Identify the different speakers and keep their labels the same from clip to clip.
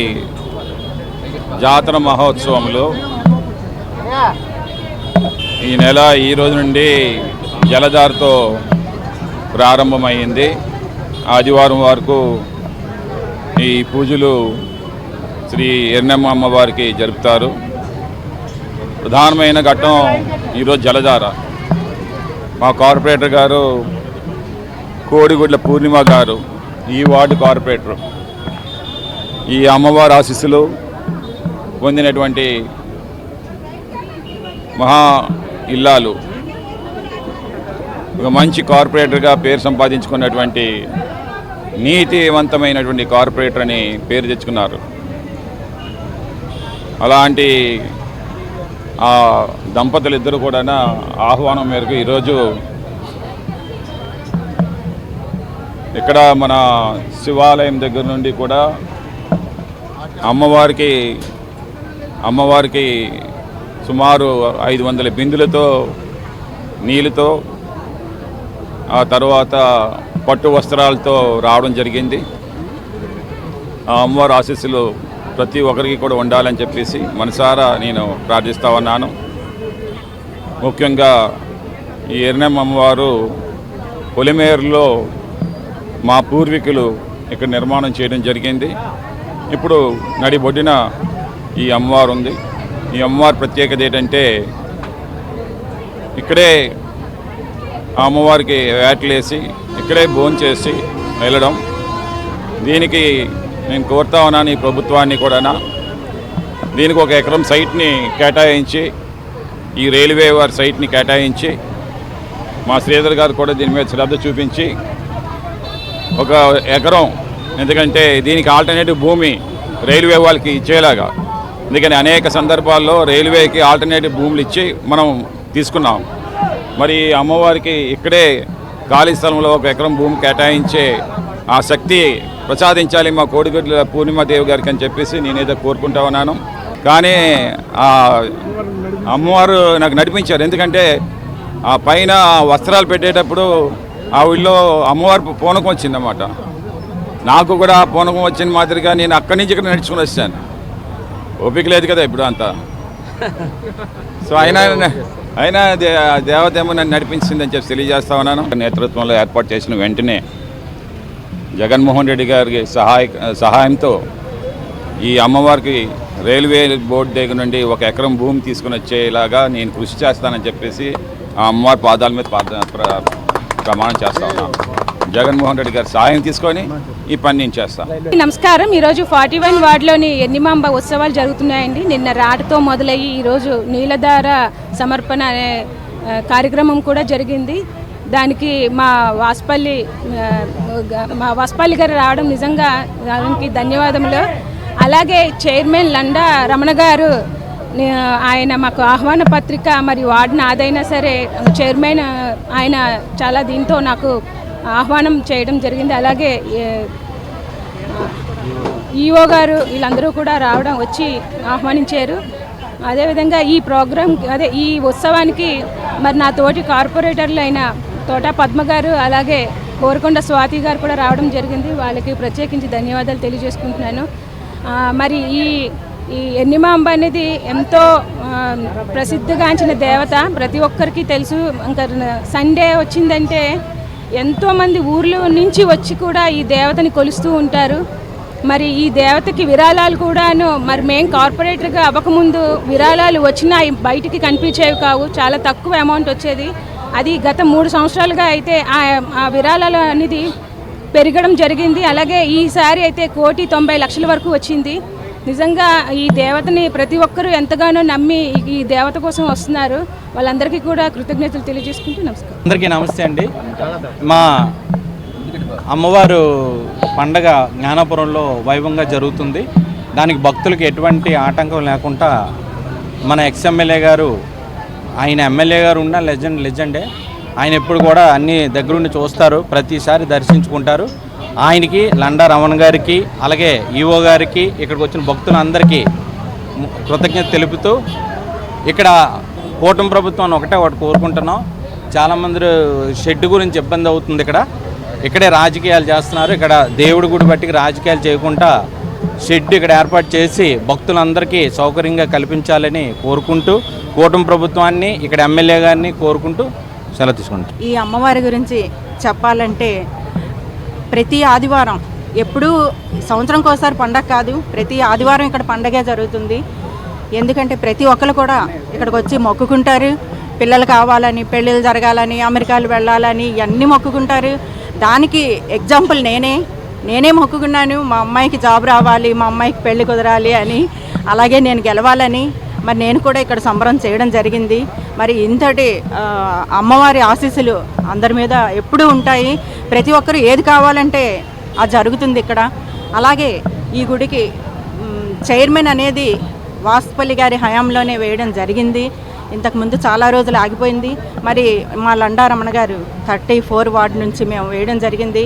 Speaker 1: ఈ జాతర మహోత్సవంలో ఈ నెల ఈ రోజు నుండి జలధారతో ప్రారంభమైంది. ఆదివారం వరకు ఈ పూజలు శ్రీ ఎర్నమ్మ అమ్మవారికి జరుపుతారు. ప్రధానమైన ఘట్టం ఈరోజు జలధార మా కార్పొరేటర్ గారు కోడిగుడ్ల పూర్ణిమ గారు ఈ వార్డు కార్పొరేటర్. ఈ అమ్మవారి ఆశీస్సులు పొందినటువంటి మహా ఇల్లాలు ఒక మంచి కార్పొరేటర్గా పేరు సంపాదించుకున్నటువంటి నీతివంతమైనటువంటి కార్పొరేటర్ అని పేరు తెచ్చుకున్నారు. అలాంటి ఆ దంపతులు ఇద్దరు కూడా ఆహ్వానం మేరకు ఈరోజు ఇక్కడ మన శివాలయం దగ్గర నుండి కూడా అమ్మవారికి అమ్మవారికి సుమారు ఐదు వందల బిందులతో నీళ్ళతో ఆ తర్వాత పట్టు వస్త్రాలతో రావడం జరిగింది. ఆ అమ్మవారి ఆశీస్సులు ప్రతి ఒక్కరికి కూడా ఉండాలని చెప్పేసి మనసారా నేను ప్రార్థిస్తా ఉన్నాను. ముఖ్యంగా ఈ ఎర్నమ్మ అమ్మవారు పొలిమేరులో మా పూర్వీకులు ఇక్కడ నిర్మాణం చేయడం జరిగింది. ఇప్పుడు నడిబొడ్డిన ఈ అమ్మవారు ఉంది. ఈ అమ్మవారి ప్రత్యేకత ఏంటంటే ఇక్కడే ఆ అమ్మవారికి వేటలేసి ఇక్కడే భోంచేసి చేసి వెళ్ళడం. దీనికి నేను కోరుతా ఉన్నాను ఈ ప్రభుత్వాన్ని కూడా దీనికి ఒక ఎకరం సైట్ని కేటాయించి ఈ రైల్వే వారి సైట్ని కేటాయించి మా శ్రీధర్ గారు కూడా దీని మీద శ్రద్ధ చూపించి ఒక ఎకరం ఎందుకంటే దీనికి ఆల్టర్నేటివ్ భూమి రైల్వే వాళ్ళకి ఇచ్చేలాగా. ఎందుకని అనేక సందర్భాల్లో రైల్వేకి ఆల్టర్నేటివ్ భూములు ఇచ్చి మనం తీసుకున్నాం. మరి అమ్మవారికి ఇక్కడే ఖాళీ స్థలంలో ఒక ఎకరం భూమి కేటాయించే ఆ శక్తి ప్రసాదించాలి మా కోడిగడ్ల పూర్ణిమాదేవి గారికి అని చెప్పేసి నేనేదో కోరుకుంటా ఉన్నాను. కానీ ఆ అమ్మవారు నాకు నడిపించారు. ఎందుకంటే ఆ పైన వస్త్రాలు పెట్టేటప్పుడు ఆ ఊళ్ళో అమ్మవారి పూనకం వచ్చిందన్నమాట. నాకు కూడా పూనకం వచ్చిన మాదిరిగా నేను అక్కడి నుంచి ఇక్కడ నడుచుకుని వచ్చాను. ఓపిక లేదు కదా ఇప్పుడు అంతా. సో అయినా అయినా దే- దేవత ఏమో నన్ను నడిపించిందని చెప్పి తెలియజేస్తా ఉన్నాను. నేతృత్వంలో ఏర్పాటు చేసిన వెంటనే జగన్మోహన్ రెడ్డి గారికి సహాయ సహాయంతో ఈ అమ్మవారికి రైల్వే బోర్డు దగ్గర నుండి ఒక ఎకరం భూమి తీసుకుని వచ్చేలాగా నేను కృషి చేస్తానని చెప్పేసి ఆ అమ్మవారి పాదాల మీద ప్రమాణం చేస్తా ఉన్నాను. జగన్మోహన్ రెడ్డి గారి సహాయం తీసుకొని ఈ పని నేను చేస్తాను
Speaker 2: నమస్కారం. ఈరోజు ఫార్టీ వన్ వార్డులోని ఎన్నిమాంబ ఉత్సవాలు జరుగుతున్నాయండి. నిన్న రాటతో మొదలయ్యి ఈరోజు నీలధార సమర్పణ అనే కార్యక్రమం కూడా జరిగింది. దానికి మా వాస్పల్లి మా వాస్పల్లి గారు రావడం నిజంగా దానికి ధన్యవాదములు. అలాగే చైర్మన్ లండా రమణ గారు ఆయన మాకు ఆహ్వాన పత్రిక మరి వార్డు నాదైనా సరే చైర్మన్ ఆయన చాలా దీంతో నాకు ఆహ్వానం చేయడం జరిగింది. అలాగే ఈఓ గారు వీళ్ళందరూ కూడా రావడం వచ్చి ఆహ్వానించారు. అదేవిధంగా ఈ ప్రోగ్రాం అదే ఈ ఉత్సవానికి మరి నా తోటి కార్పొరేటర్లు అయిన తోట పద్మ గారు అలాగే కోరకొండ స్వాతి గారు కూడా రావడం జరిగింది. వాళ్ళకి ప్రత్యేకించి ధన్యవాదాలు తెలియజేసుకుంటున్నాను. మరి ఈ ఈ ఎన్నిమాంబ అనేది ఎంతో ప్రసిద్ధిగాంచిన దేవత. ప్రతి ఒక్కరికి తెలుసు. ఇంకా సండే వచ్చిందంటే ఎంతోమంది ఊర్ల నుంచి వచ్చి కూడా ఈ దేవతని కొలుస్తూ ఉంటారు. మరి ఈ దేవతకి విరాళాలు కూడాను మరి మేం కార్పొరేటర్గా అవ్వకముందు విరాళాలు వచ్చినా బయటికి కనిపించేవి కావు. చాలా తక్కువ అమౌంట్ వచ్చేది. అది గత మూడు సంవత్సరాలుగా అయితే ఆ ఆ విరాళాలు అనేది పెరగడం జరిగింది. అలాగే ఈసారి అయితే కోటి తొంభై లక్షల వరకు వచ్చింది. నిజంగా ఈ దేవతని ప్రతి ఒక్కరూ ఎంతగానో నమ్మి ఈ దేవత కోసం వస్తున్నారు. వాళ్ళందరికీ కూడా కృతజ్ఞతలు తెలియజేసుకుంటూ నమస్కారం.
Speaker 3: అందరికీ నమస్తే అండి. మా అమ్మవారు పండగ జ్ఞానాపురంలో వైభవంగా జరుగుతుంది. దానికి భక్తులకు ఎటువంటి ఆటంకం లేకుండా మన ఎక్స్ఎమ్మెల్యే గారు ఆయన ఎమ్మెల్యే గారు ఉన్న లెజెండ్ లెజెండే. ఆయన ఎప్పుడు కూడా అన్ని దగ్గరుండి చూస్తారు ప్రతిసారి దర్శించుకుంటారు. ఆయనకి లండా రమణ గారికి అలాగే ఈఓ గారికి ఇక్కడికి వచ్చిన భక్తులందరికీ కృతజ్ఞత తెలుపుతూ ఇక్కడ కూటమి ప్రభుత్వం అని ఒకటే ఒకటి కోరుకుంటున్నాం. చాలామంది షెడ్ గురించి ఇబ్బంది అవుతుంది ఇక్కడ. ఇక్కడే రాజకీయాలు చేస్తున్నారు. ఇక్కడ దేవుడి గుడి బట్టికి రాజకీయాలు చేయకుండా షెడ్ ఇక్కడ ఏర్పాటు చేసి భక్తులందరికీ సౌకర్యంగా కల్పించాలని కోరుకుంటూ కూటమి ప్రభుత్వాన్ని ఇక్కడ ఎమ్మెల్యే గారిని కోరుకుంటూ సెలవు తీసుకుంటాం
Speaker 4: ఈ అమ్మవారి గురించి చెప్పాలంటే ప్రతి ఆదివారం ఎప్పుడూ సంవత్సరంకి ఒకసారి పండగ కాదు ప్రతి ఆదివారం ఇక్కడ పండగే జరుగుతుంది. ఎందుకంటే ప్రతి ఒక్కరు కూడా ఇక్కడికి వచ్చి మొక్కుకుంటారు. పిల్లలు కావాలని పెళ్ళిళ్ళు జరగాలని అమెరికాలు వెళ్ళాలని ఇవన్నీ మొక్కుకుంటారు. దానికి ఎగ్జాంపుల్ నేనే. నేనే మొక్కుకున్నాను మా అమ్మాయికి జాబ్ రావాలి మా అమ్మాయికి పెళ్ళి కుదరాలి అని. అలాగే నేను గెలవాలని. మరి నేను కూడా ఇక్కడ సంబరం చేయడం జరిగింది. మరి ఇంతటి అమ్మవారి ఆశీస్సులు అందరి మీద ఎప్పుడూ ఉంటాయి. ప్రతి ఒక్కరు ఏది కావాలంటే అది జరుగుతుంది ఇక్కడ. అలాగే ఈ గుడికి చైర్మన్ అనేది వాసుపల్లి గారి హయాంలోనే వేయడం జరిగింది. ఇంతకుముందు చాలా రోజులు ఆగిపోయింది. మరి మా లండారమణ గారు థర్టీ ఫోర్ వార్డు నుంచి మేము వేయడం జరిగింది.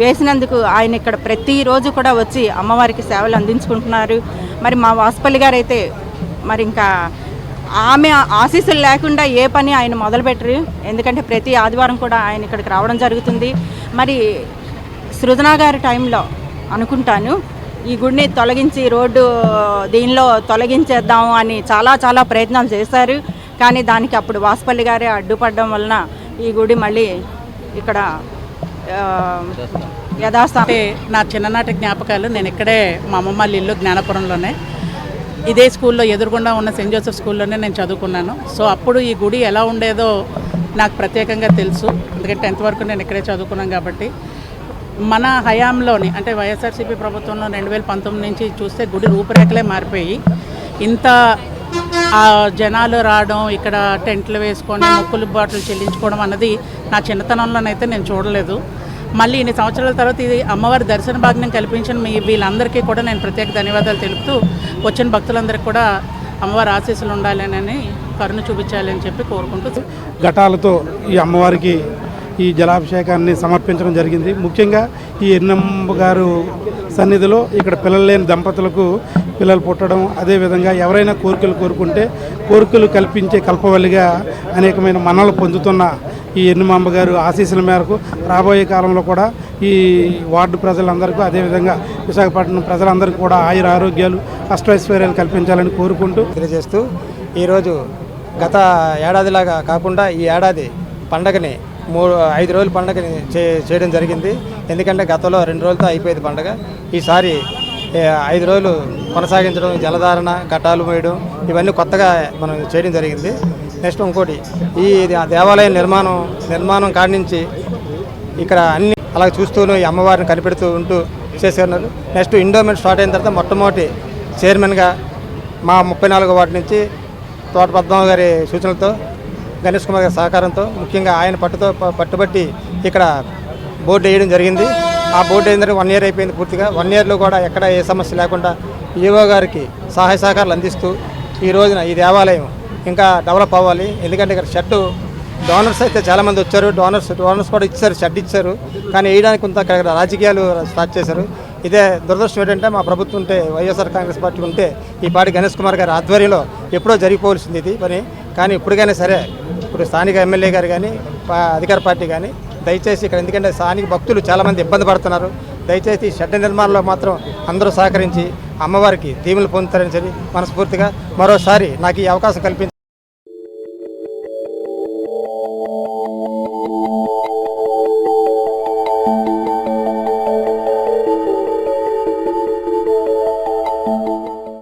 Speaker 4: వేసినందుకు ఆయన ఇక్కడ ప్రతిరోజు కూడా వచ్చి అమ్మవారికి సేవలు అందించుకుంటున్నారు. మరి మా వాసుపల్లి గారు అయితే మరి ఇంకా ఆమె ఆశీస్సులు లేకుండా ఏ పని ఆయన మొదలుపెట్టరు. ఎందుకంటే ప్రతి ఆదివారం కూడా ఆయన ఇక్కడికి రావడం జరుగుతుంది. మరి సృజన గారి టైంలో అనుకుంటాను ఈ గుడిని తొలగించి రోడ్డు దీనిలో తొలగించేద్దాం అని చాలా చాలా ప్రయత్నాలు చేశారు. కానీ దానికి అప్పుడు వాసుపల్లి గారే అడ్డుపడడం వలన ఈ గుడి మళ్ళీ ఇక్కడ ఆ, యథాస్థానం.
Speaker 5: నా చిన్ననాటి జ్ఞాపకాలు నేను ఇక్కడే మా అమ్మమ్మ వాళ్ళ ఇల్లు జ్ఞానపురంలోనే. ఇదే స్కూల్లో ఎదురుగుండా ఉన్న సెయింట్ జోసెఫ్ స్కూల్లోనే నేను చదువుకున్నాను. సో అప్పుడు ఈ గుడి ఎలా ఉండేదో నాకు ప్రత్యేకంగా తెలుసు. ఎందుకంటే టెన్త్ వరకు నేను ఇక్కడే చదువుకున్నాను కాబట్టి. మన హయాంలోని అంటే వైఎస్ఆర్సీపీ ప్రభుత్వంలో రెండు వేల పంతొమ్మిది నుంచి చూస్తే గుడి రూపురేఖలే మారిపోయి ఇంత ఆ జనాలు రావడం ఇక్కడ టెంట్లు వేసుకొని మొక్కులు బాటలు చెల్లించుకోవడం అన్నది నా చిన్నతనంలోనైతే నేను చూడలేదు. మళ్ళీ ఇన్ని సంవత్సరాల తర్వాత ఇది అమ్మవారి దర్శన భాగ్యం కల్పించిన మీ వీళ్ళందరికీ కూడా నేను ప్రత్యేక ధన్యవాదాలు తెలుపుతూ వచ్చిన భక్తులందరికీ కూడా అమ్మవారి ఆశీస్సులు ఉండాలని కరుణ చూపించాలని చెప్పి కోరుకుంటూ
Speaker 6: ఘటాలతో ఈ అమ్మవారికి ఈ జలాభిషేకాన్ని సమర్పించడం జరిగింది. ముఖ్యంగా ఈ ఎన్నమ్మ గారు సన్నిధిలో ఇక్కడ పిల్లలు లేని దంపతులకు పిల్లలు పుట్టడం అదేవిధంగా ఎవరైనా కోరికలు కోరుకుంటే కోరికలు కల్పించే కల్పవల్లిగా అనేకమైన మనలు పొందుతున్న ఈ ఎన్నమాంబ గారు ఆశీస్సుల మేరకు రాబోయే కాలంలో కూడా ఈ వార్డు ప్రజలందరికీ అదేవిధంగా విశాఖపట్నం ప్రజలందరికీ కూడా ఆయుర ఆరోగ్యాలు అష్టైశ్వర్యాలు కల్పించాలని కోరుకుంటూ
Speaker 7: తెలియజేస్తూ ఈరోజు గత ఏడాదిలాగా కాకుండా ఈ ఏడాది పండగని మూడు ఐదు రోజుల పండగని చే చేయడం జరిగింది. ఎందుకంటే గతంలో రెండు రోజులతో అయిపోయేది పండగ. ఈసారి ఐదు రోజులు కొనసాగించడం జలధారణ ఘట్టాలు వేయడం ఇవన్నీ కొత్తగా మనం చేయడం జరిగింది. నెక్స్ట్ ఇంకోటి ఈ దేవాలయం నిర్మాణం నిర్మాణం కాడి నుంచి ఇక్కడ అన్ని అలా చూస్తూనే ఈ అమ్మవారిని కనిపెడుతూ ఉంటూ చేసేవారు నెక్స్ట్ ఇండోమెంట్ స్టార్ట్ అయిన తర్వాత మొట్టమొదటి చైర్మన్గా మా ముప్పై నాలుగో వాటి నుంచి తోట పద్మమ్మ గారి సూచనలతో గణేష్ కుమార్ గారి సహకారంతో ముఖ్యంగా ఆయన పట్టుతో పట్టుబట్టి ఇక్కడ బోర్డు వేయడం జరిగింది. ఆ బోర్డు ఏంటంటే వన్ ఇయర్ అయిపోయింది పూర్తిగా. వన్ ఇయర్లో కూడా ఎక్కడ ఏ సమస్య లేకుండా ఈవో గారికి సహాయ సహకారాలు అందిస్తూ ఈ రోజున ఈ దేవాలయం ఇంకా డెవలప్ అవ్వాలి. ఎందుకంటే ఇక్కడ షెడ్డు డోనర్స్ అయితే చాలామంది వచ్చారు. డోనర్స్ డోనర్స్ కూడా ఇచ్చారు షెడ్ ఇచ్చారు. కానీ వేయడానికి కొంత అక్కడ రాజకీయాలు స్టార్ట్ చేశారు. ఇదే దురదృష్టం ఏంటంటే మా ప్రభుత్వం ఉంటే వైఎస్ఆర్ కాంగ్రెస్ పార్టీ ఉంటే ఈ పాటి గణేష్ కుమార్ గారి ఆధ్వర్యంలో ఎప్పుడో జరిగిపోవలసింది ఇది పని. కానీ ఇప్పటికైనా సరే ఇప్పుడు స్థానిక ఎమ్మెల్యే గారు కానీ అధికార పార్టీ కానీ దయచేసి ఇక్కడ ఎందుకంటే స్థానిక భక్తులు చాలామంది ఇబ్బంది పడుతున్నారు. దయచేసి ఈ షెడ్ నిర్మాణంలో మాత్రం అందరూ సహకరించి అమ్మవారికి దీవులు పొందుతారని చెప్పి మనస్ఫూర్తిగా మరోసారి నాకు ఈ అవకాశం కల్పించి